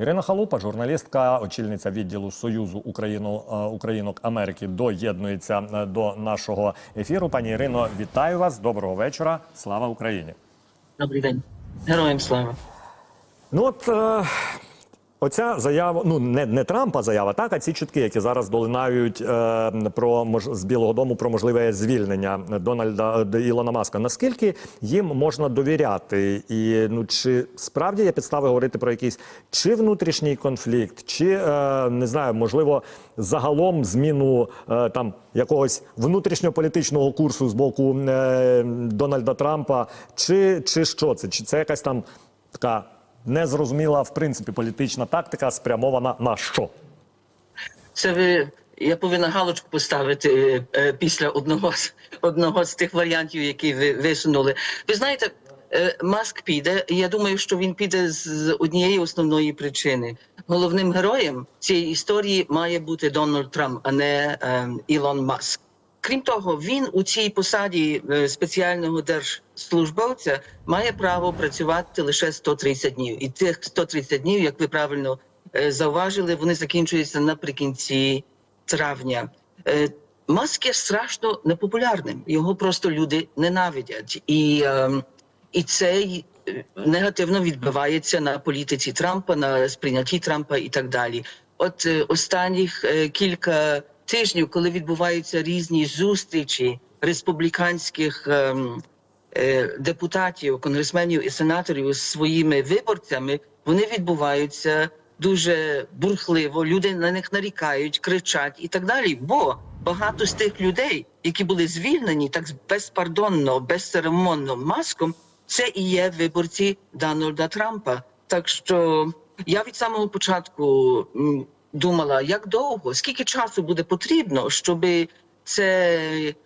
Ірина Халупа, журналістка, очільниця відділу Союзу Україну, е, Українок Америки, доєднується е, до нашого ефіру. Пані Ірино, вітаю вас. Доброго вечора. Слава Україні. Добрий день. Героям слава. Ну от е, оця заява, ну не, не Трампа заява, так, а ці чутки, які зараз долинають е, про мож, з Білого Дому про можливе звільнення Дональда е, Ілона Маска. Наскільки їм можна довіряти? І ну чи справді є підстави говорити про якийсь чи внутрішній конфлікт, чи е, не знаю, можливо, загалом зміну е, там якогось внутрішньополітичного курсу з боку е, Дональда Трампа, чи, чи що це? Чи це якась там така незрозуміла в принципі політична тактика, спрямована на що? Це ви. Я повинна галочку поставити е, е, після одного з одного з тих варіантів, які ви висунули. Ви знаєте, е, Маск піде. і Я думаю, що він піде з однієї основної причини. Головним героєм цієї історії має бути Дональд Трамп, а не е, Ілон Маск. Крім того, він у цій посаді е, спеціального держслужбовця має право працювати лише 130 днів. І тих 130 днів, як ви правильно е, зауважили, вони закінчуються наприкінці травня. Е, Маск є страшно непопулярним. Його просто люди ненавидять, і, ем, і це негативно відбивається на політиці Трампа, на сприйнятті Трампа і так далі. От останніх кілька тижнів, коли відбуваються різні зустрічі республіканських ем, е, депутатів, конгресменів і сенаторів з своїми виборцями, вони відбуваються дуже бурхливо. Люди на них нарікають, кричать і так далі. Бо багато з тих людей, які були звільнені так безпардонно, безцеремонно маском, це і є виборці Дональда Трампа. Так що я від самого початку думала, як довго, скільки часу буде потрібно, щоб це,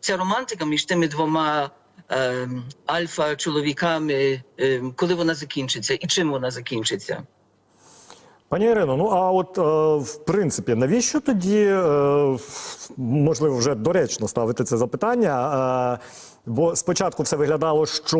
ця романтика між тими двома ем, альфа-чоловіками, ем, коли вона закінчиться і чим вона закінчиться. Пані Ірино, ну а от е, в принципі, навіщо тоді е, можливо вже доречно ставити це запитання? Е, бо спочатку все виглядало, що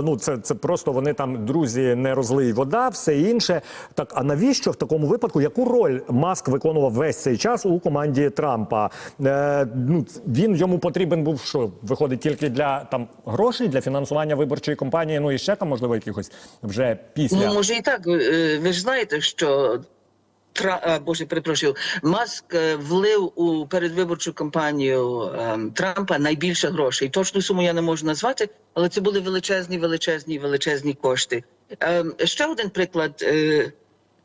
е, ну це, це просто вони там друзі не розлий вода, все інше. Так, а навіщо в такому випадку? Яку роль Маск виконував весь цей час у команді Трампа? Е, ну він йому потрібен був що виходить тільки для там грошей для фінансування виборчої кампанії. Ну і ще там можливо якихось вже після Ну може і так. Е, Ви ж знаєте, що Тра... Боже, перепрошую, Маск е, влив у передвиборчу кампанію ем, Трампа найбільше грошей. Точну суму я не можу назвати, але це були величезні, величезні, величезні кошти. Ем, Ще один приклад. е,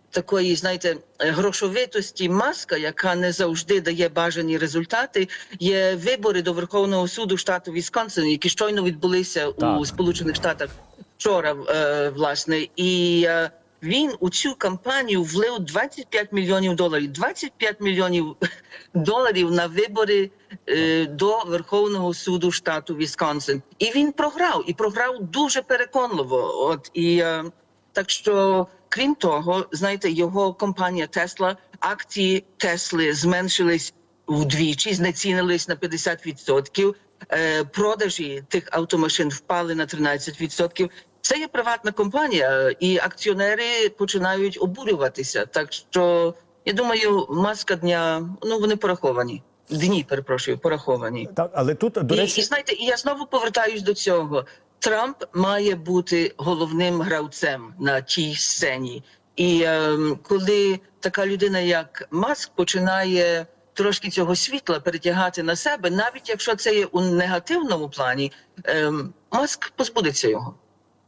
Такої, знаєте, е, грошовитості маска, яка не завжди дає бажані результати, є вибори до Верховного суду штату Вісконсин, які щойно відбулися Так. у Сполучених Штатах вчора, е, власне, і е, він у цю кампанію влив 25 мільйонів доларів. 25 мільйонів доларів на вибори е, до Верховного суду штату Вісконсин. І він програв, і програв дуже переконливо. От і е, так що, крім того, знаєте, його компанія Тесла, акції Тесли зменшились вдвічі, знецінились на 50%. Е, продажі тих автомашин впали на 13%. Це є приватна компанія, і акціонери починають обурюватися. Так що я думаю, маска дня ну вони пораховані. Дні, перепрошую, пораховані. так, але тут до речі. і знаєте, і я знову повертаюсь до цього. Трамп має бути головним гравцем на тій сцені. І ем, коли така людина, як Маск, починає трошки цього світла перетягати на себе, навіть якщо це є у негативному плані, ем, Маск позбудеться його.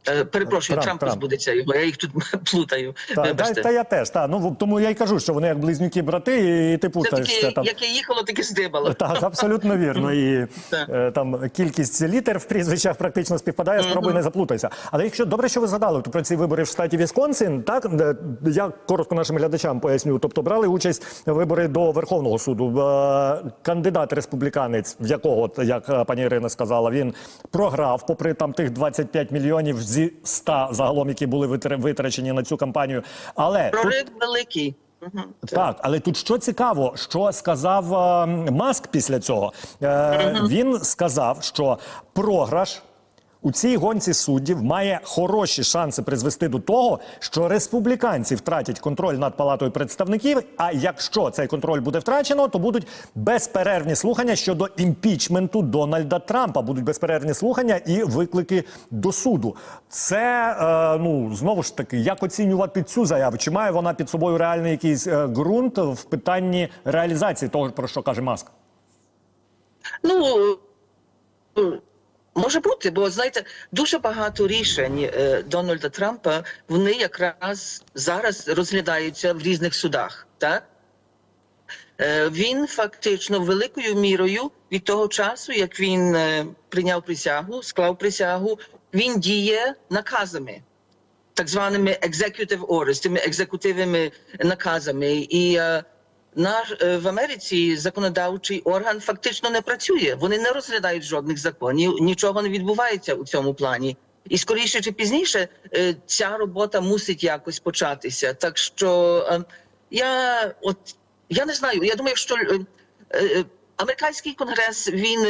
Е, перепрошую, Трамп, Трамп, Трамп. позбудеться його. Я їх тут плутаю. Та, та, та я теж та ну тому я й кажу, що вони як близнюки брати, і ти Це путаєшся таки, там. яке їхало, таке здибало. Так, абсолютно вірно. І е, там кількість літер в прізвищах практично співпадає. Спробуй не заплутайся. Але якщо добре, що ви згадали то про ці вибори в штаті Вісконсин, так я коротко нашим глядачам поясню. Тобто брали участь вибори до Верховного суду. Е, Кандидат республіканець, в якого, як пані Ірина сказала, він програв, попри там тих 25 мільйонів зі 100 загалом, які були витр- витрачені на цю кампанію. Але тут Прорив великий. Мгм. так, але тут що цікаво, що сказав е, Маск після цього. Е, Він сказав, що програш у цій гонці суддів має хороші шанси призвести до того, що республіканці втратять контроль над палатою представників. А якщо цей контроль буде втрачено, то будуть безперервні слухання щодо імпічменту Дональда Трампа. Будуть безперервні слухання і виклики до суду. Це е, ну знову ж таки, як оцінювати цю заяву? Чи має вона під собою реальний якийсь е, ґрунт в питанні реалізації того, про що каже Маск? Ну може бути, бо знаєте, дуже багато рішень е, Дональда Трампа вони якраз зараз розглядаються в різних судах. Так Е, він фактично великою мірою від того часу, як він е, прийняв присягу, склав присягу, він діє наказами. Так званими executive orders, тими екзекутивними наказами, і е, наш е, в Америці законодавчий орган фактично не працює. Вони не розглядають жодних законів, нічого не відбувається у цьому плані. І скоріше чи пізніше е, ця робота мусить якось початися. Так що е, я от я не знаю. Я думаю, що американський конгрес він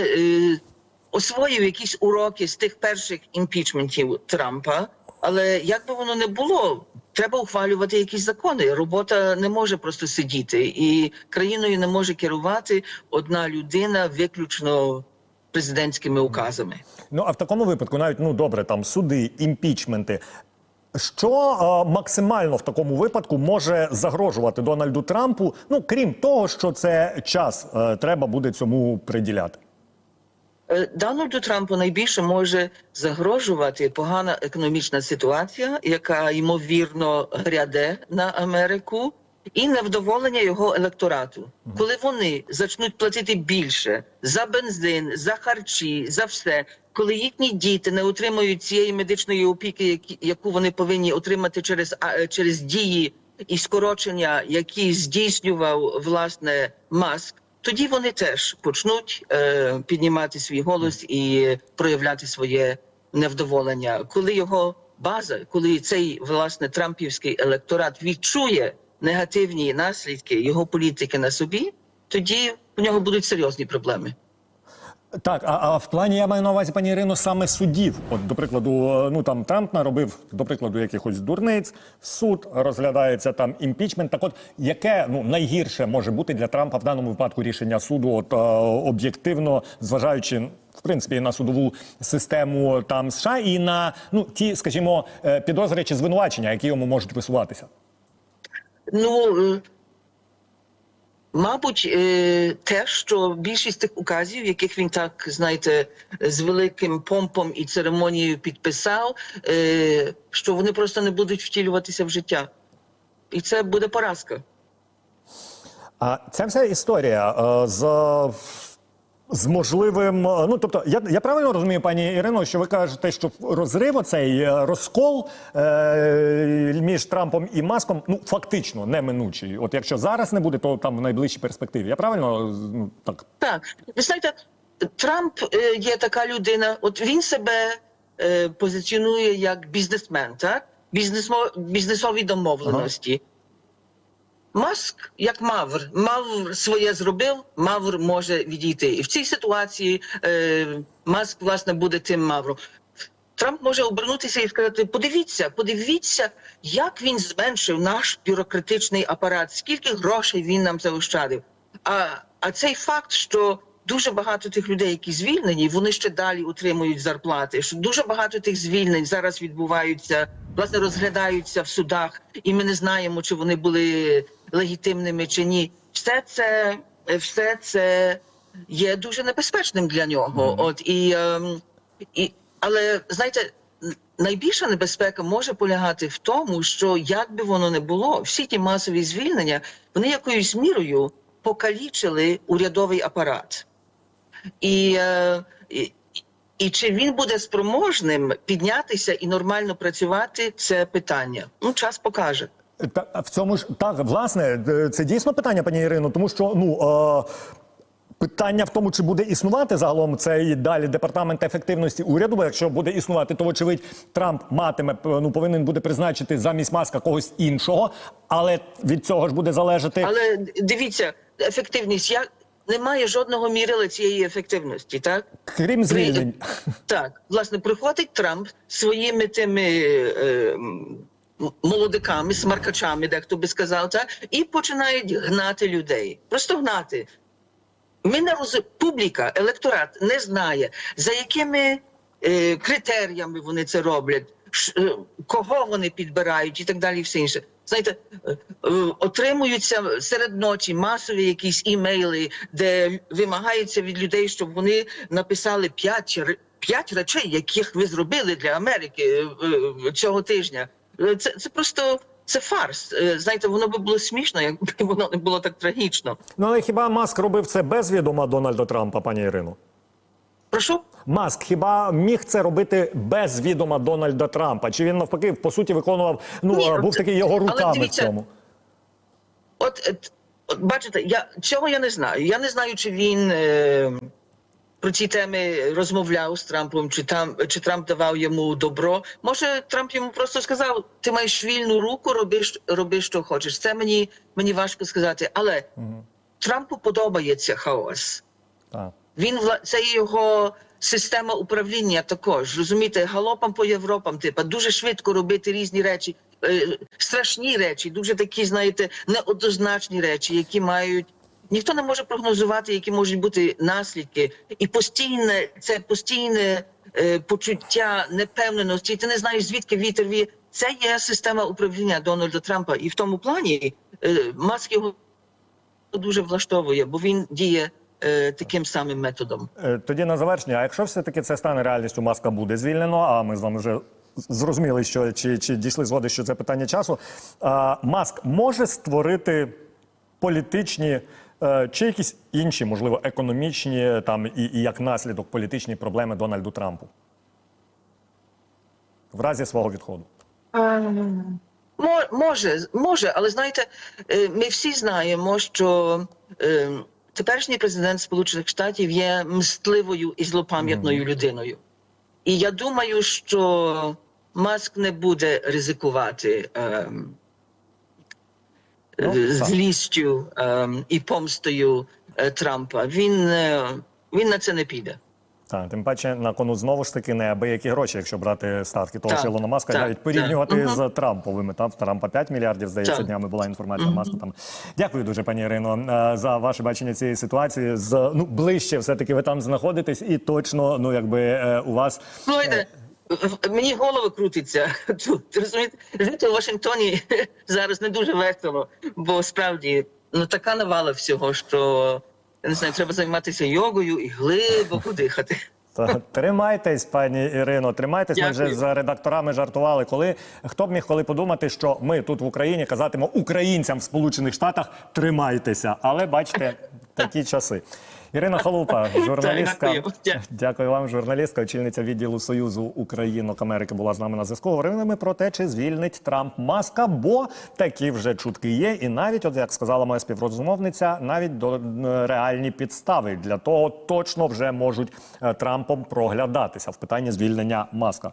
освоїв якісь уроки з тих перших імпічментів Трампа. Але як би воно не було, треба ухвалювати якісь закони. Робота не може просто сидіти, і країною не може керувати одна людина виключно президентськими указами. Ну а в такому випадку, навіть ну добре, там суди, імпічменти. Що е, максимально в такому випадку може загрожувати Дональду Трампу? Ну крім того, що це час е, треба буде цьому приділяти. Е, Дональду Трампу найбільше може загрожувати погана економічна ситуація, яка ймовірно гряде на Америку, і невдоволення його електорату. Коли вони почнуть платити більше за бензин, за харчі, за все, коли їхні діти не отримують цієї медичної опіки, яку вони повинні отримати через е, через дії і скорочення, які здійснював власне маск. Тоді вони теж почнуть е, піднімати свій голос і проявляти своє невдоволення. Коли його база, коли цей власне трампівський електорат відчує негативні наслідки його політики на собі, тоді у нього будуть серйозні проблеми. Так, а, а в плані я маю на увазі, пані Ірино, саме судів. От, до прикладу, е, ну там Трамп наробив, до прикладу, якихось дурниць, суд розглядається там імпічмент. Так, от яке ну найгірше може бути для Трампа в даному випадку рішення суду, от е, об'єктивно, зважаючи в принципі на судову систему там США і на ну ті, скажімо, е, підозри чи звинувачення, які йому можуть висуватися. Ну е, мабуть, е, те, що більшість тих указів, яких він так знаєте, з великим помпом і церемонією підписав, е, що вони просто не будуть втілюватися в життя, і це буде поразка. А ця вся історія е, з. З можливим, е, ну тобто, я, я правильно розумію, пані Ірино, що ви кажете, що розрив оцей е, розкол е, між Трампом і Маском, ну фактично неминучий. От якщо зараз не буде, то там в найближчій перспективі. Я правильно ну, так Так, ви знаєте, Трамп е, є така людина. От він себе е, позиціонує як бізнесмен, так? Бізнесмо, бізнесові домовленості. Маск як Мавр. Мавр своє зробив, Мавр може відійти. І в цій ситуації е, Маск, власне, буде тим Мавром. Трамп може обернутися і сказати: подивіться, подивіться, як він зменшив наш бюрократичний апарат, скільки грошей він нам заощадив. А, а цей факт, що дуже багато тих людей, які звільнені, вони ще далі отримують зарплати. Що дуже багато тих звільнень зараз відбуваються, власне, розглядаються в судах, і ми не знаємо, чи вони були легітимними чи ні. Все це, все це є дуже небезпечним для нього. От і, ем, і але знаєте. Найбільша небезпека може полягати в тому, що як би воно не було, всі ті масові звільнення вони якоюсь мірою покалічили урядовий апарат. І, е, і, і чи він буде спроможним піднятися і нормально працювати, це питання. Ну, час покаже. Та в цьому ж так, власне, е, це дійсно питання, пані Ірино, тому що ну. Е... Питання в тому, чи буде існувати загалом цей далі департамент ефективності уряду. Бо якщо буде існувати, то вочевидь Трамп матиме ну повинен буде призначити замість маска когось іншого, але від цього ж буде залежати. Але дивіться, ефективність. Я немає жодного мірила цієї ефективності, так? Крім звільнень. Так, власне, приходить Трамп своїми тими е, молодиками, смаркачами, дехто би сказав, так, і починають гнати людей. Просто гнати. Ми не роз... Публіка, електорат не знає, за якими е, критеріями вони це роблять, ш- е, кого вони підбирають і так далі, і все інше. Знаєте, е, е, отримуються серед ночі масові якісь імейли, де вимагається від людей, щоб вони написали п'ять п'ять речей, яких ви зробили для Америки е, цього тижня. Це, це просто це фарс. Знаєте, воно би було смішно, якби воно не було так трагічно. Ну але хіба Маск робив це без відома Дональда Трампа, пані Ірино? Прошу. Маск хіба міг це робити без відома Дональда Трампа? Чи він навпаки по суті виконував? Ну Ні, е, був такий його руками в цьому? От, е, т- от бачите, я цього я не знаю. Я не знаю, чи він е, про ці теми розмовляв з Трампом, чи там чи Трамп давав йому добро. Може, Трамп йому просто сказав: ти маєш вільну руку, роби, щ- роби що хочеш. Це мені, мені важко сказати. Але Трампу подобається хаос. Так. Він це його система управління також. Розумієте, галопом по Європам, типа дуже швидко робити різні речі, е, страшні речі, дуже такі, знаєте, неоднозначні речі, які мають. Ніхто не може прогнозувати, які можуть бути наслідки, і постійне це постійне е, почуття непевненості. Ти не знаєш звідки вітер віє. Це є система управління Дональда Трампа, і в тому плані е, Маск його дуже влаштовує, бо він діє таким самим методом. Е, Тоді на завершення, а якщо все-таки це стане реальністю, маска буде звільнено, а ми з вами вже зрозуміли, що чи, чи дійшли згоди, що це питання часу. А, Маск може створити політичні е, чи якісь інші, можливо, економічні там і, і як наслідок політичні проблеми Дональду Трампу в разі свого відходу. Може, може, але знаєте, е, ми всі знаємо, що е, теперішній президент Сполучених Штатів є мстливою і злопам'ятною людиною. І я думаю, що Маск не буде ризикувати ем, Ну, е, злістю ем, і помстою е, Трампа. Він, е, він на це не піде. Так, тим паче на кону знову ж таки неабиякі гроші, якщо брати ставки того ж Ілона Маска, так, навіть порівнювати так. з Трамповими. Там Трампа 5 мільярдів, здається, Так. днями була інформація. Маска там. Дякую дуже, пані Ірино, е, за ваше бачення цієї ситуації. З ну ближче, все таки ви там знаходитесь, і точно, ну якби е, у вас Слухайте, в- мені голова крутиться тут. Розумієте, жити в Вашингтоні зараз не дуже весело, бо справді ну така навала всього, що я не знаю, треба займатися йогою і глибоко дихати. Та, Тримайтесь, пані Ірино, тримайтесь. Ми вже Дякую. з редакторами жартували. Коли хто б міг коли подумати, що ми тут в Україні казатимо українцям в Сполучених Штатах тримайтеся. Але бачите, такі часи. Ірина Халупа, журналістка. дякую. Вам, журналістка, очільниця відділу Союзу Українок Америки була з нами на зв'язку. Говорили ми про те, чи звільнить Трамп маска, бо такі вже чутки є. І навіть, от як сказала моя співрозмовниця, навіть до е, реальні підстави для того точно вже можуть е, Трампом проглядатися в питанні звільнення маска.